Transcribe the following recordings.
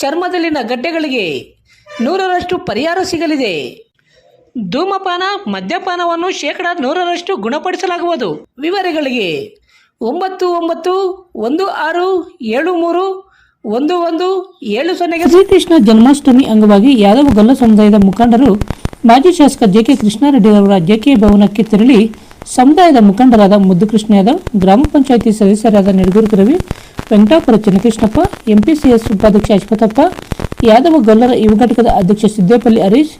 ಚರ್ಮದಲ್ಲಿನ ಗಡ್ಡೆಗಳಿಗೆ ನೂರರಷ್ಟು ಪರಿಹಾರ ಸಿಗಲಿದೆ. ಧೂಮಪಾನ, ಮದ್ಯಪಾನವನ್ನು ಶೇಕಡ ನೂರರಷ್ಟು ಗುಣಪಡಿಸಲಾಗುವುದು. ವಿವರಗಳಿಗೆ ಒಂಬತ್ತು ಒಂಬತ್ತು ಒಂದು ಆರು ಏಳು ಮೂರು ಒಂದು ಒಂದು ಏಳು ಸೊನ್ನೆಗೆ ಶ್ರೀಕೃಷ್ಣ ಜನ್ಮಾಷ್ಟಮಿ ಅಂಗವಾಗಿ ಯಾದವ ಗೊಲ್ಲ ಸಮುದಾಯದ ಮುಖಂಡರು ಮಾಜಿ ಶಾಸಕ ಜೆ ಕೆ ಕೃಷ್ಣಾರೆಡ್ಡಿರವರ ಜೆಕೆ ಭವನಕ್ಕೆ ತೆರಳಿ ಸಮುದಾಯದ ಮುಖಂಡರಾದ ಮುದ್ದು ಕೃಷ್ಣ ಯಾದವ್ ಗ್ರಾಮ ಪಂಚಾಯಿತಿ ಸದಸ್ಯರಾದ ನಿಡಗುರ್ಕ ರವಿ ವೆಂಕಟಾಪುರ ಚನ್ನಕೃಷ್ಣಪ್ಪ, ಎಂಪಿಸಿಎಸ್ ಉಪಾಧ್ಯಕ್ಷ ಅಶ್ವಥಪ್ಪ, ಯಾದವ ಗೊಲ್ಲರ ಯುವ ಘಟಕದ ಅಧ್ಯಕ್ಷ ಸಿದ್ದೇಪಲ್ಲಿ ಹರೀಶ್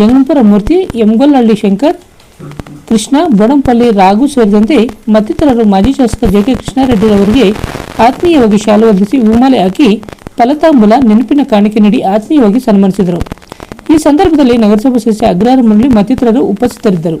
ಜಂಗಂಪುರ ಮೂರ್ತಿ ಎಂಗೊಲ್ಲಹಳ್ಳಿ ಶಂಕರ್, ಕೃಷ್ಣ ಬೋಡಂಪಲ್ಲಿ ರಾಘು ಸೇರಿದಂತೆ ಮತ್ತಿತರರು ಮಾಜಿ ಶಾಸಕ ಜೆ ಕೆ ಕೃಷ್ಣಾರೆಡ್ಡಿರವರಿಗೆ ಆತ್ಮೀಯವಾಗಿ ಶಾಲು ಹೊದಿಸಿ ಹೂಮಾಲೆ ಹಾಕಿ ಫಲತಾಂಬುಲ ನೆನಪಿನ ಕಾಣಿಕೆ ನೀಡಿ ಆತ್ಮೀಯವಾಗಿ ಸನ್ಮಾನಿಸಿದರು. ಈ ಸಂದರ್ಭದಲ್ಲಿ ನಗರಸಭಾ ಸದಸ್ಯ ಅಗ್ರಹಾರ ಮುರಳಿ ಮತ್ತಿತರರು ಉಪಸ್ಥಿತರಿದ್ದರು.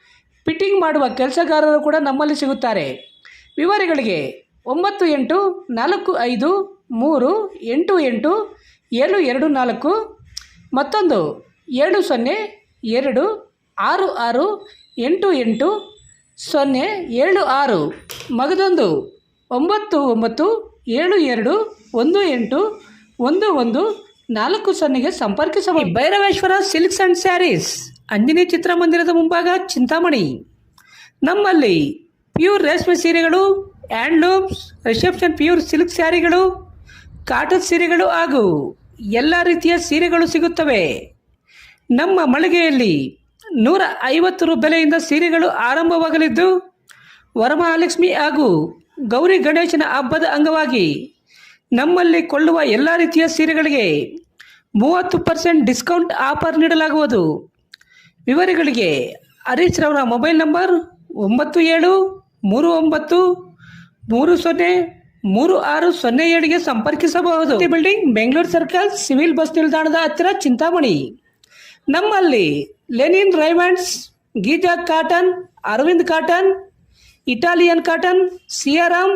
ಫಿಟ್ಟಿಂಗ್ ಮಾಡುವ ಕೆಲಸಗಾರರು ಕೂಡ ನಮ್ಮಲ್ಲಿ ಸಿಗುತ್ತಾರೆ. ವಿವರಗಳಿಗೆ ಒಂಬತ್ತು ಎಂಟು ನಾಲ್ಕು ಐದು ಮೂರು ಎಂಟು ಎಂಟು ಏಳು ಎರಡು ನಾಲ್ಕು ಮತ್ತೊಂದು ಏಳು ಸೊನ್ನೆ ಎರಡು ಆರು ಆರು ಎಂಟು ಎಂಟು ಸೊನ್ನೆ ಏಳು ಆರು ಮಗದೊಂದು ಒಂಬತ್ತು ಒಂಬತ್ತು ಏಳು ಎರಡು ಒಂದು ಎಂಟು ಒಂದು ಒಂದು ನಾಲ್ಕು ಸೊನ್ನೆಗೆ ಸಂಪರ್ಕಿಸಬಹುದು Bhairaveshwara silks and sarees Anjani ಚಿತ್ರಮಂದಿರದ ಮುಂಭಾಗ ಚಿಂತಾಮಣಿ. ನಮ್ಮಲ್ಲಿ ಪ್ಯೂರ್ ರೇಷ್ಮೆ ಸೀರೆಗಳು, ಹ್ಯಾಂಡ್ಲೂಮ್ಸ್, ರಿಸೆಪ್ಷನ್ ಪ್ಯೂರ್ ಸಿಲ್ಕ್ ಸ್ಯಾರಿಗಳು, ಕಾಟನ್ ಸೀರೆಗಳು ಹಾಗೂ ಎಲ್ಲ ರೀತಿಯ ಸೀರೆಗಳು ಸಿಗುತ್ತವೆ. ನಮ್ಮ ಮಳಿಗೆಯಲ್ಲಿ ನೂರ ಐವತ್ತು ರು ಬೆಲೆಯಿಂದ ಸೀರೆಗಳು ಆರಂಭವಾಗಲಿದ್ದು, ವರಮಹಾಲಕ್ಷ್ಮಿ ಹಾಗೂ ಗೌರಿ ಗಣೇಶನ ಹಬ್ಬದ ಅಂಗವಾಗಿ ನಮ್ಮಲ್ಲಿ ಕೊಳ್ಳುವ ಎಲ್ಲ ರೀತಿಯ ಸೀರೆಗಳಿಗೆ ಮೂವತ್ತು ಪರ್ಸೆಂಟ್ ಡಿಸ್ಕೌಂಟ್ ಆಫರ್ ನೀಡಲಾಗುವುದು. ವಿವರಗಳಿಗೆ ಹರೀಶ್ ರವರ ಮೊಬೈಲ್ ನಂಬರ್ ಒಂಬತ್ತು ಏಳು ಮೂರು ಒಂಬತ್ತು ಮೂರು ಸೊನ್ನೆ ಮೂರು ಆರು ಸೊನ್ನೆ ಏಳಿಗೆ ಸಂಪರ್ಕಿಸಬಹುದು. Building Bengaluru circle civil bus ನಿಲ್ದಾಣದ ಹತ್ತಿರ ಚಿಂತಾಮಣಿ. ನಮ್ಮಲ್ಲಿ linen Raymonds Giza cotton, Arvind cotton, Italian cotton, Siyaram,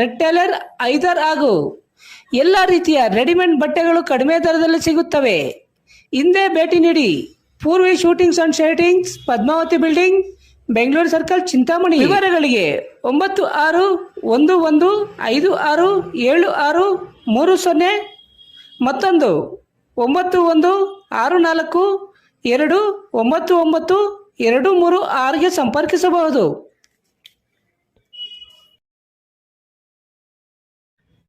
red tailor, ಐದರ್ ಹಾಗೂ ಎಲ್ಲ ರೀತಿಯ ರೆಡಿಮೇಡ್ ಬಟ್ಟೆಗಳು ಕಡಿಮೆ ದರದಲ್ಲಿ ಸಿಗುತ್ತವೆ. ಹಿಂದೆ ಭೇಟಿ ನೀಡಿ. Purvi suitings and shirtings Padmavathi building, Bengaluru circle, Chintamani. ವಿವರಗಳಿಗೆ ಒಂಬತ್ತು ಆರು ಒಂದು ಒಂದು ಐದು ಆರು ಏಳು ಆರು ಮೂರು ಸೊನ್ನೆ ಮತ್ತೊಂದು ಒಂಬತ್ತು ಒಂದು ಆರು ನಾಲ್ಕು ಎರಡು ಒಂಬತ್ತು ಒಂಬತ್ತು ಎರಡು ಮೂರು ಆರಿಗೆ ಸಂಪರ್ಕಿಸಬಹುದು.